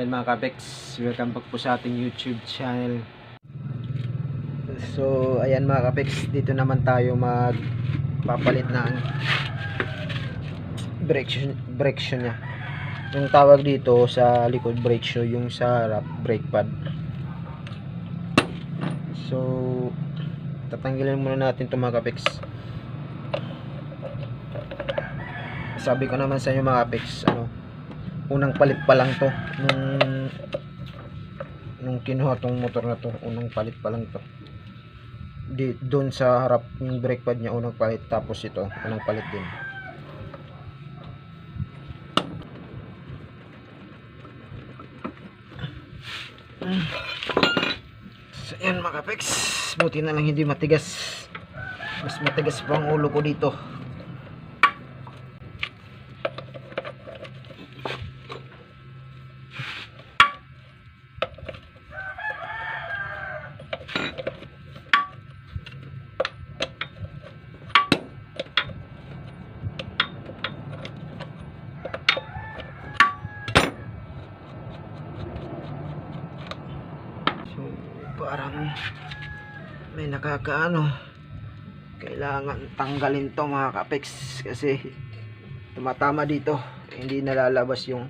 ayan mga kapex, welcome back po sa ating YouTube channel. So, ayan mga kapex, dito naman tayo magpapalit ng brake shoe, brake shoe niya. Yung tawag dito sa likod brake shoe, yung sa harap brake pad. So, tatanggalin muna natin ito mga kapex. Sabi ko naman sa inyo mga kapex, ano, unang palit pa lang to. Nung nung kinuha tong motor na to unang palit pa lang to. Di doon sa harap yung brake pad niya unang palit. Tapos ito unang palit din. So yan mga kapex. Buti na lang hindi matigas. Mas matigas pa ang ulo ko dito So, parang may nakakaano. Kailangan tanggalin to mga kapex kasi tumatama dito. Hindi nalalabas yung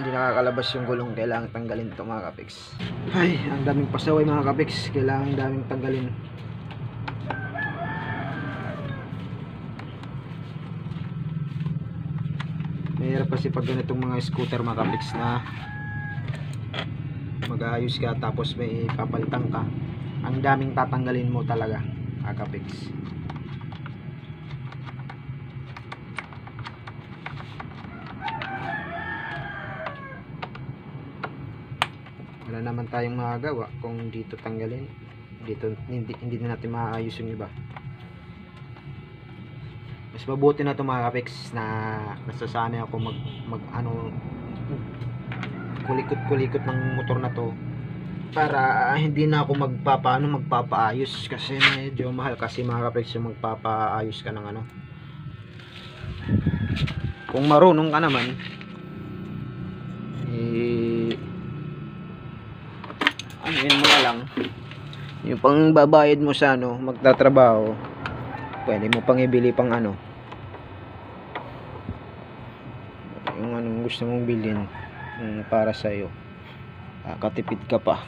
hindi nakakalabas yung gulong. Kailangan tanggalin to mga kapex. Ay, ang daming pasaway mga kapex. Kailangan daming tanggalin. Mahirap kasi pag ganitong mga scooter mga kapex na mag-aayos ka tapos may papalitan ka ang daming tatanggalin mo talaga akapix wala naman tayong magagawa kung dito tanggalin. Dito hindi, hindi na natin maayos yung iba. Mas mabuti na ito mga kapix na nasasanay ako mag, mag ano kulikot-kulikot ng motor na to para hindi na ako magpapaano magpapaayos kasi medyo mahal kasi mga kapex yung magpapaayos ka ng ano kung marunong ka naman eh ano yun mo lang yung pang babayad mo sa ano magtatrabaho pwede mo pang ibili pang ano yung anong gusto mong bilhin mm, para sa iyo. katipid ka pa.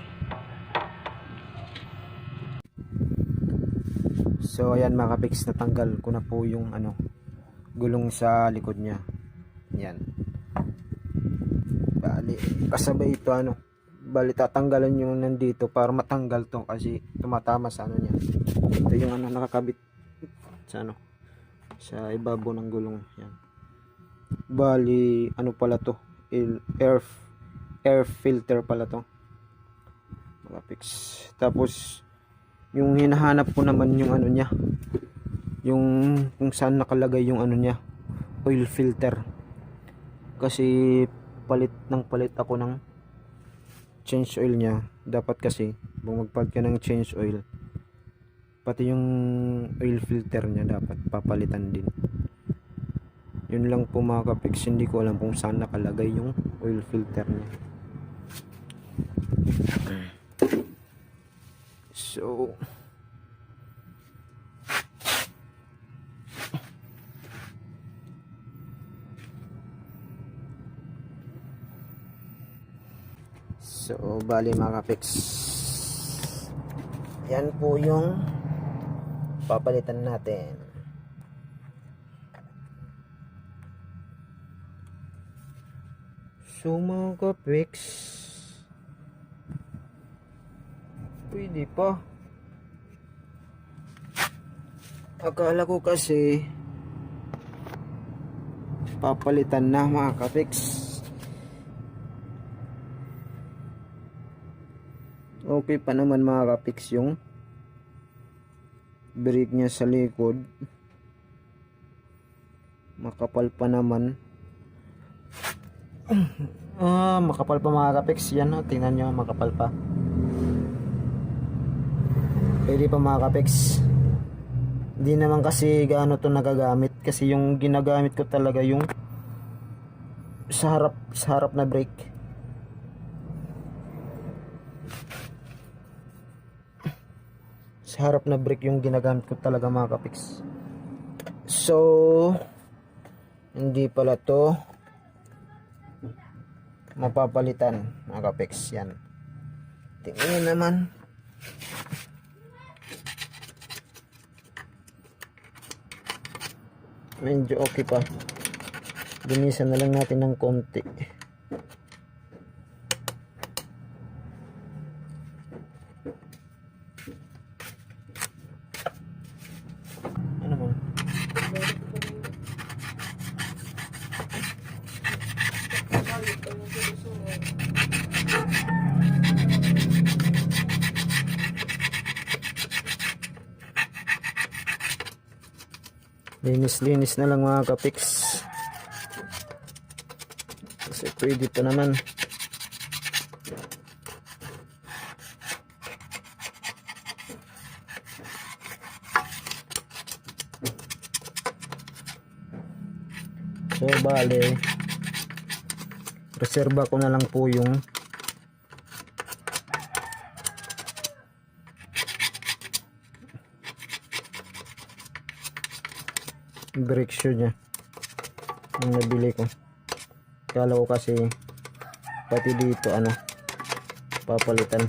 So ayan mga kapix natanggal ko na po yung ano gulong sa likod niya. Yan. Bali kasabay ito ano bali tatanggalan yung nandito para matanggal to kasi tumatama sa ano niya. Ito yung ano nakakabit sa ano sa ibabaw ng gulong yan. Bali ano pala to air air filter pala to mga fix tapos yung hinahanap ko naman yung ano niya. Yung kung saan nakalagay yung ano niya. Oil filter. Kasi palit ng palit ako ng change oil niya. Dapat kasi kung magpalit ka ng change oil. Pati yung oil filter niya dapat papalitan din. Yun lang po mga kapix hindi ko alam kung saan nakalagay yung oil filter niya so so bali mga kapix yan po yung papalitan natin. So mga kapex Pwede pa Akala ko kasi Papalitan na mga kapex Okay pa naman mga kapex yung Brake niya sa likod Makapal pa naman Ah, makapal pa mga kapex. Yan, oh. tingnan nyo, makapal pa. Pwede pa mga kapex. Hindi naman kasi gaano to nagagamit. Kasi yung ginagamit ko talaga yung sa harap, sa harap na brake. sa harap na brake yung ginagamit ko talaga mga kapiks so hindi pala to mapapalitan mga kapiks yan tingnan naman medyo okay pa Linisan na lang natin ng konti. Ano mo? Linis-linis na lang mga kapiks. Kasi pwede pa naman. So, bale, reserva ko na lang po yung brake shoe niya. Yung nabili ko. Kala ko kasi pati dito ano papalitan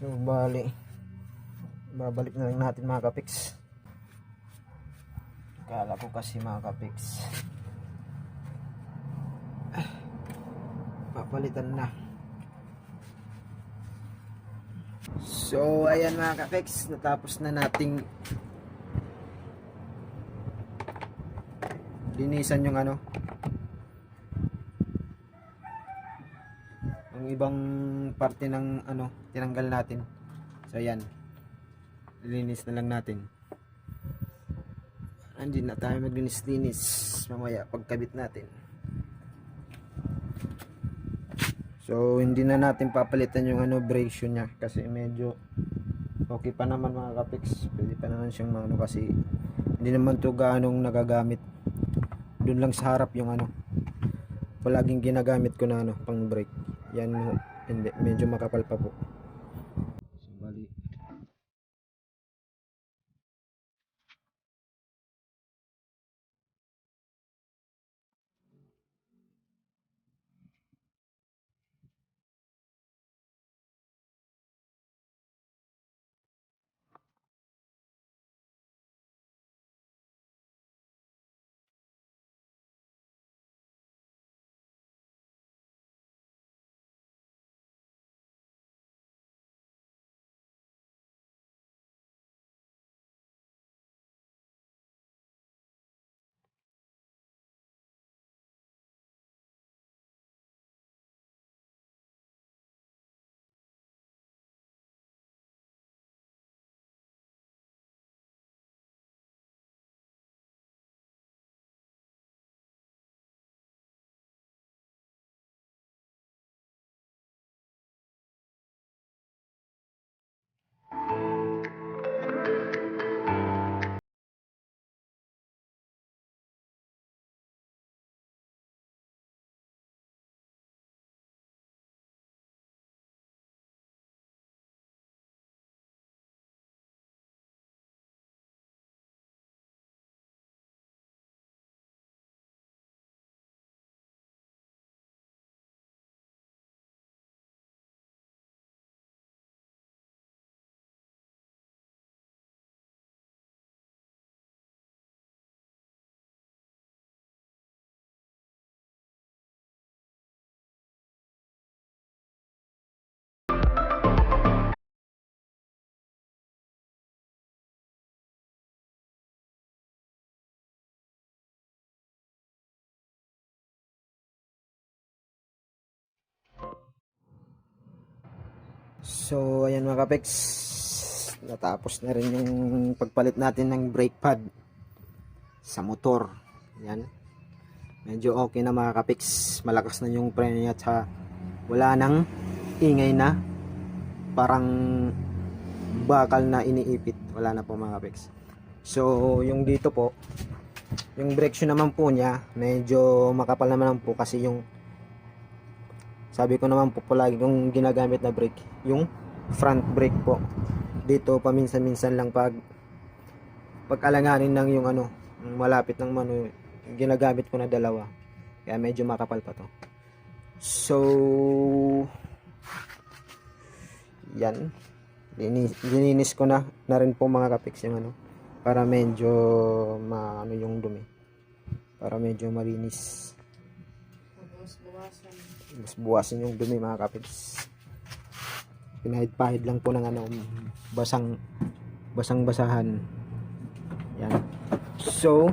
so bali. Babalik na lang natin mga kapiks kala ko kasi mga kapiks papalitan na. So ayan mga kapiks natapos na nating linisan yung ano ang ibang parte ng ano tinanggal natin so ayan. Linis na lang natin. Hindi na tayo maglinis-linis mamaya pagkabit natin. So hindi na natin papalitan yung ano brake shoe nya kasi medyo okay pa naman mga kapiks pwede pa naman siyang ano kasi hindi naman to gaanong nagagamit. Dun lang sa harap yung ano palaging ginagamit ko na ano pang brake. Yan hindi medyo makapal pa po So, ayan mga kapex. Natapos na rin yung pagpalit natin ng brake pad sa motor. Yan. Medyo okay na mga kapex. Malakas na yung preno niya at wala nang ingay na. Parang bakal na iniipit. Wala na po mga kapex. So, yung dito po, yung brake shoe naman po niya, medyo makapal naman po kasi yung sabi ko naman po palagi kung ginagamit na brake, yung front brake po. Dito paminsan-minsan lang pag pag alanganin lang yung ano, malapit ng mano, ginagamit ko na dalawa. Kaya medyo makapal pa to. So, yan. Linis, lininis ko na, na rin po mga kapiks yung ano, para medyo maano yung dumi. Para medyo malinis. Mas buwasin yung dumi mga kapips pinahid-pahid lang po ng ano basang basang basahan yan. So